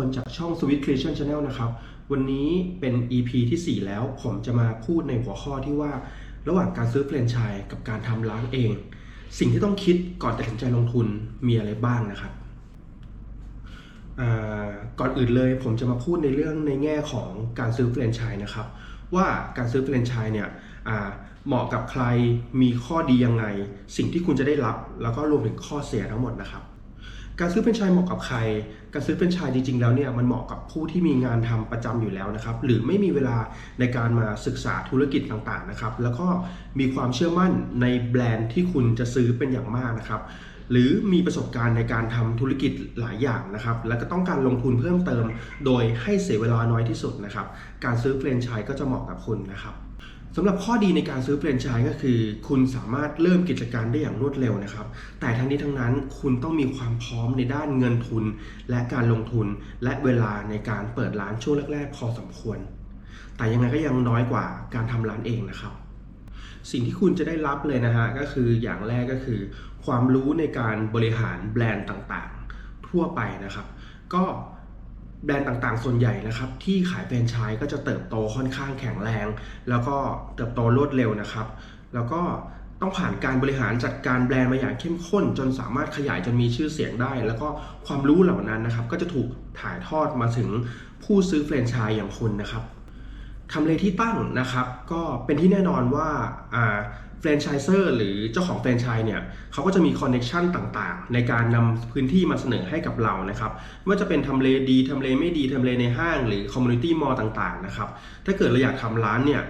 พลจากช่อง Sweet Creation Channel นะครับ วันนี้เป็น EP ที่ 4 แล้วผมจะมาพูดในหัวข้อที่ว่า ระหว่างการซื้อแฟรนไชส์กับการทำร้านเอง สิ่งที่ต้องคิดก่อนตัดสินใจลงทุนมีอะไรบ้างนะครับ ก่อนอื่นเลยผมจะมาพูดในเรื่องในแง่ของการซื้อแฟรนไชส์นะครับ ว่าการซื้อแฟรนไชส์เนี่ยเหมาะกับใครมีข้อดียังไง สิ่งที่คุณจะได้รับ แล้วก็รวมถึงข้อเสียทั้งหมดนะครับ การซื้อแฟรนชส์เหมาะกับใคร การซื้อแฟรนชส์จริง ๆ แล้วเนี่ยมันเหมาะกับผู้ที่มีงานทำประจำอยู่แล้วนะครับ หรือไม่มีเวลาในการมาศึกษาธุรกิจต่างๆนะครับ แล้วก็มีความเชื่อมั่นในแบรนด์ที่คุณจะซื้อเป็นอย่างมากนะครับหรือมีประสบการณ์ในการทำธุรกิจหลายอย่างนะครับ และก็ต้องการลงทุนเพิ่มเติม โดยให้เสียเวลาน้อยที่สุดนะครับ การซื้อแฟรนไชส์ก็จะเหมาะกับคุณนะครับ สำหรับข้อดีในการซื้อแฟรนไชส์ก็คือ คุณสามารถเริ่มกิจการได้อย่างรวดเร็วนะครับ แต่ทั้งนี้ทั้งนั้นคุณต้องมีความพร้อมในด้านเงินทุน และการลงทุนและเวลาในการเปิดร้านช่วงแรกๆ พอสมควร แต่ยังไงก็ยังน้อยกว่าการทำร้านเองนะครับ สิ่งที่คุณจะได้รับเลยนะฮะก็คืออย่างแรกก็คือ ความรู้ในการบริหารแบรนด์ต่างๆ ทั่วไปนะครับ ก็ แบรนด์ต่างๆ ส่วนใหญ่นะครับ ที่ขายแฟรนไชส์ก็จะเติบโตค่อนข้างแข็งแรง แล้วก็เติบโตรวดเร็วนะครับ แล้วก็ต้องผ่านการบริหารจัดการแบรนด์มาอย่างเข้มข้น จนสามารถขยายจนมีชื่อเสียงได้ แล้วก็ความรู้เหล่านั้นนะครับ ก็จะถูกถ่ายทอดมาถึงผู้ซื้อแฟรนไชส์อย่างคุณนะครับ ทำเลที่ตั้งนะครับ ก็เป็นที่แน่นอนว่าแฟรนไชส์เซอร์หรือเจ้าของแฟรนไชส์เนี่ยเขาก็จะมีคอนเน็ชันต่างๆ ในการนำพื้นที่มาเสนอให้กับเรานะครับไม่ว่าจะเป็นทำเลดีทำเลไม่ดีทำเลในห้างหรือคอมมูนิตี้มอลต่างๆนะครับถ้าเกิดเราอยากทำร้านเนี่ย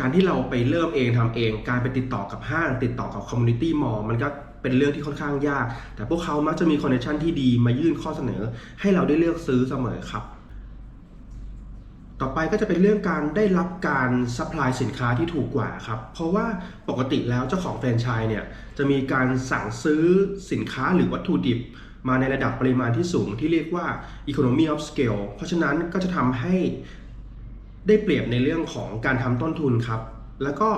การที่เราไปเริ่มเองทำเอง การไปติดต่อกับห้าง ติดต่อกับคอมมูนิตี้มอลมันก็เป็นเรื่องที่ค่อนข้างยาก แต่พวกเขามักจะมีคอนเนคชันที่ดีมายื่นข้อเสนอ ให้เราได้เลือกซื้อเสมอครับ ต่อไปก็จะเป็นเรื่องการได้รับการซัพพลายสินค้าที่ถูกกว่าครับ เพราะว่าปกติแล้วเจ้าของแฟรนไชส์เนี่ยจะมีการสั่งซื้อสินค้าหรือวัตถุดิบ มาในระดับปริมาณที่สูงที่เรียกว่า economy of scale เพราะฉะนั้นก็จะทำให้ได้เปรียบในเรื่องของการทำต้นทุนครับ แล้วก็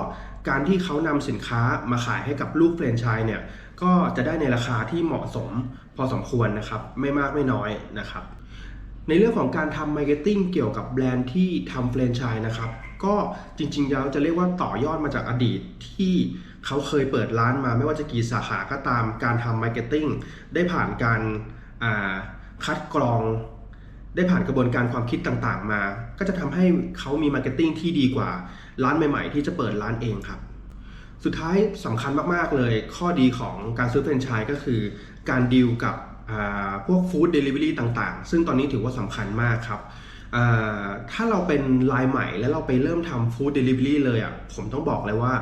การที่เขานำสินค้ามาขายให้กับลูกแฟรนไชส์เนี่ยก็จะได้ในราคาที่เหมาะสมพอสมควรนะครับ ไม่มากไม่น้อยนะครับ ในเรื่องของการทำมาร์เก็ตติ้งเกี่ยวกับแบรนด์ที่ทำแฟรนไชส์นะครับ ก็จริงๆแล้วจะเรียกว่าต่อยอดมาจากอดีตที่เขาเคยเปิดร้านมาไม่ว่าจะกี่สาขาก็ตามการทำมาร์เก็ตติ้งได้ผ่านการคัดกรองได้ผ่านกระบวนการความคิดต่างๆมา ก็จะทำให้เขามีมาร์เก็ตติ้งที่ดีกว่าร้านใหม่ๆ ที่จะเปิดร้านเองครับ สุดท้ายสำคัญมากๆเลย ข้อดีของการซื้อแฟรนไชส์ก็คือ การดีลกับ พวกฟู้ดเดลิเวอรี่ต่างๆ ซึ่งตอนนี้ถือว่าสำคัญมากครับถ้าเราเป็นรายใหม่แล้วเราไปเริ่มทำฟู้ดเดลิเวอรี่เลยอะผมต้องบอกเลยว่า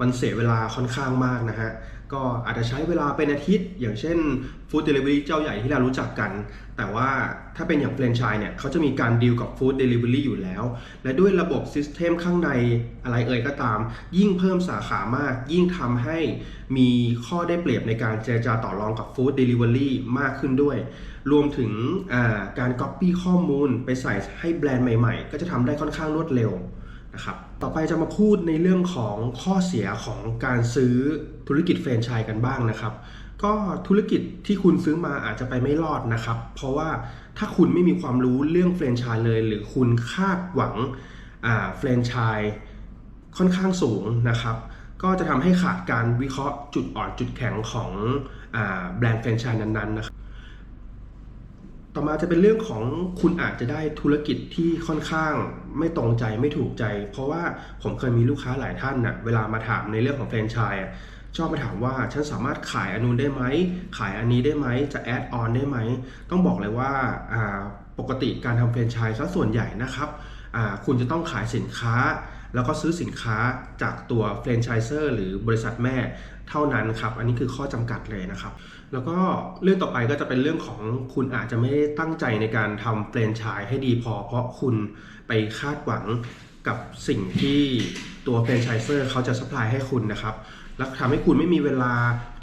มันเสียเวลาค่อนข้างมากนะฮะ ก็อาจจะใช้เวลาเป็นอาทิตย์ อย่างเช่นฟู้ดเดลิเวอรี่เจ้าใหญ่ที่เรารู้จักกัน แต่ว่าถ้าเป็นอย่างแฟรนไชส์เนี่ยเขาจะมีการดีลกับฟู้ดเดลิเวอรี่อยู่แล้ว และด้วยระบบซิสเต็มข้างในอะไรเอ่ยก็ตาม ยิ่งเพิ่มสาขามาก ยิ่งทำให้มีข้อได้เปรียบในการเจรจาต่อรองกับฟู้ดเดลิเวอรี่มากขึ้นด้วย รวมถึงการก๊อปปี้ข้อมูลไปใส่ให้แบรนด์ใหม่ๆ ก็จะทำได้ค่อนข้างรวดเร็วนะครับ ต่อไปจะมาพูดในเรื่องของข้อเสียของการซื้อธุรกิจแฟรนไชส์กันบ้างนะครับ ก็ธุรกิจที่คุณซื้อมาอาจจะไปไม่รอดนะครับ เพราะว่าถ้าคุณไม่มีความรู้เรื่องแฟรนไชส์เลย หรือคุณคาดหวังแฟรนไชส์ค่อนข้างสูงนะครับ ก็จะทำให้ขาดการวิเคราะห์จุดอ่อนจุดแข็งของอแบรนด์แฟรนไชส์นั้นๆนะครับ ต่อมาจะเป็นเรื่องของคุณอาจจะได้ธุรกิจที่ค่อนข้างไม่ตรงใจไม่ถูกใจ เพราะว่าผมเคยมีลูกค้าหลายท่านนะ่ะเวลามาถามในเรื่องของแฟรนไชส์ชอบมาถามว่าฉันสามารถขายอันนู้นได้ไหม ขายอันนี้ได้ไหม จะแอดออนได้ไหม ต้องบอกเลยว่าปกติการทำแฟรนไชส์ซะส่วนใหญ่นะครับคุณจะต้องขายสินค้า แล้วก็ซื้อสินค้าจากตัวแฟรนไชส์เซอร์หรือบริษัทแม่เท่านั้นครับ อันนี้คือข้อจำกัดเลยนะครับ แล้วก็เรื่องต่อไปก็จะเป็นเรื่องของคุณอาจจะไม่ได้ตั้งใจในการทำแฟรนไชส์ให้ดีพอ เพราะคุณไปคาดหวังกับสิ่งที่ตัวแฟรนไชส์เซอร์เขาจะสปายให้คุณนะครับ แล้วทำให้คุณไม่มีเวลา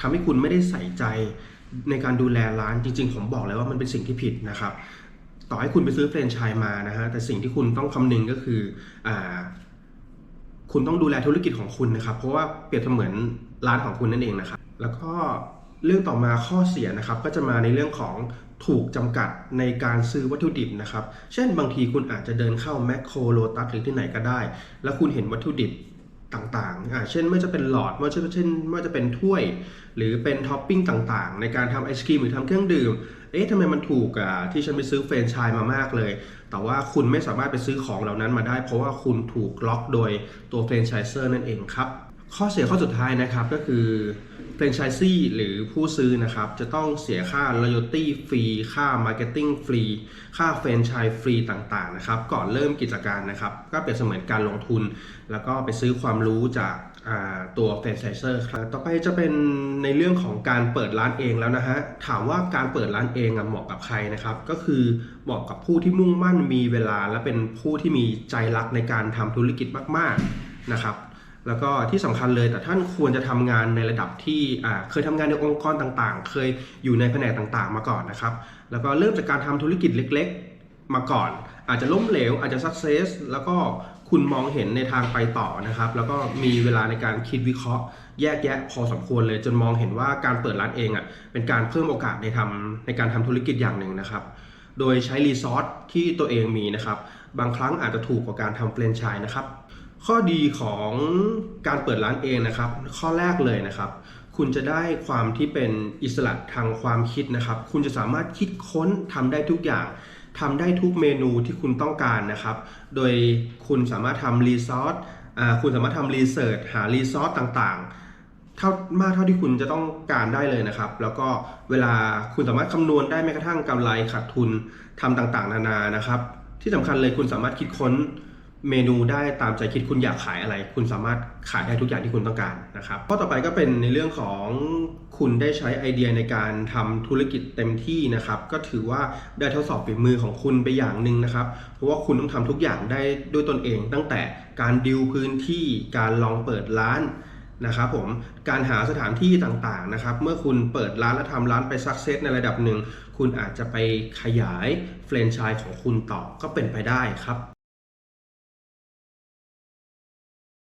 ทำให้คุณไม่ได้ใส่ใจในการดูแลร้านจริง ๆ ผมบอกเลยว่ามันเป็นสิ่งที่ผิดนะครับ ต่อให้คุณไปซื้อแฟรนไชส์มานะฮะแต่สิ่งที่คุณต้องคำนึงก็คืออ คุณต้องดูแลธุรกิจของคุณนะครับ เพราะว่าเปรียบเสมือนร้านของคุณนั่นเองนะครับ แล้วก็เรื่องต่อมาข้อเสียนะครับ ก็จะมาในเรื่องของถูกจำกัดในการซื้อวัตถุดิบนะครับ เช่นบางทีคุณอาจจะเดินเข้าแมคโครโลตัสหรือที่ไหนก็ได้ แล้วคุณเห็นวัตถุดิบ ต่างๆอ่าเช่นไม่จะเป็นหลอดไม่ว่าจะเช่นไม่จะเป็นถ้วย หรือเป็นท็อปปิ้งต่างๆ ในการทำไอศครีมหรือทำเครื่องดื่ม เอ๊ะทำไมมันถูกอะที่ฉันไปซื้อเฟรนไชายมามากเลย แต่ว่าคุณไม่สามารถไปซื้อของเหล่านั้นมาได้ เพราะว่าคุณถูกล็อกโดยตัวเฟรนชไชายเซอร์นั่นเองครับ ข้อเสียข้อสุดท้ายนะครับก็คือเฟรนไชส์ซี่หรือผู้ซื้อนะครับ จะต้องเสียค่า loyalty ฟรี ค่า marketing ฟรี ค่าเฟรนไชส์ฟรีต่างๆนะครับ ก่อนเริ่มกิจการนะครับ ก็เปรียบเสมือนการลงทุน แล้วก็ไปซื้อความรู้จากตัวเฟรนไชส์เซอร์ครับ ต่อไปจะเป็นในเรื่องของการเปิดร้านเองแล้วนะฮะ ถามว่าการเปิดร้านเองเหมาะกับใครนะครับ ก็คือเหมาะกับผู้ที่มุ่งมั่นมีเวลา และเป็นผู้ที่มีใจรักในการทำธุรกิจมาก ๆนะครับ แล้วก็ที่สำคัญเลยแต่ท่านควรจะทำงานในระดับที่เคยทำงานในองค์กรต่างๆ เคยอยู่ในแผนกต่างๆ มาก่อนนะครับ แล้วก็เริ่มจากการทำธุรกิจเล็กๆ มาก่อน อาจจะล้มเหลว อาจจะสักเซสแล้วก็คุณมองเห็นในทางไปต่อนะครับ แล้วก็มีเวลาในการคิดวิเคราะห์ แยกแยะพอสมควรเลย จนมองเห็นว่าการเปิดร้านเองอะเป็นการเพิ่มโอกาสในทำในการทำธุรกิจอย่างหนึ่งนะครับ โดยใช้รีซอสที่ตัวเองมีนะครับ บางครั้งอาจจะถูกกว่าการทำเฟรนไชส์นะครับ ข้อดีของการเปิดร้านเองนะครับ ข้อแรกเลยนะครับ คุณจะได้ความที่เป็นอิสระทางความคิดนะครับ คุณจะสามารถคิดค้นทำได้ทุกอย่างทำได้ทุกเมนูที่คุณต้องการนะครับ โดยคุณสามารถทำรีซอสคุณสามารถทำรีเสิร์ชหารีซอสต่างๆ เท่ามากเท่าที่คุณจะต้องการได้เลยนะครับ แล้วก็เวลาคุณสามารถคำนวณได้แม้กระทั่งกำไรขาดทุนทำต่างๆ นานานะครับ ที่สำคัญเลยคุณสามารถคิดค้น เมนูได้ตามใจคิดคุณอยากขายอะไร คุณสามารถขายได้ทุกอย่างที่คุณต้องการนะครับข้อต่อไปก็เป็นในเรื่องของคุณได้ใช้ไอเดียในการทำธุรกิจเต็มที่นะครับ ก็ถือว่าได้ทดสอบฝีมือของคุณไปอย่างหนึ่งนะครับ เพราะว่าคุณต้องทำทุกอย่างได้ด้วยตนเอง ตั้งแต่การดิวพื้นที่การลองเปิดร้านนะครับผมการหาสถานที่ต่างๆนะครับ เมื่อคุณเปิดร้านและทำร้านไปสักเซสในระดับหนึ่ง คุณอาจจะไปขยายแฟรนไชส์ของคุณต่อก็เป็นไปได้ครับ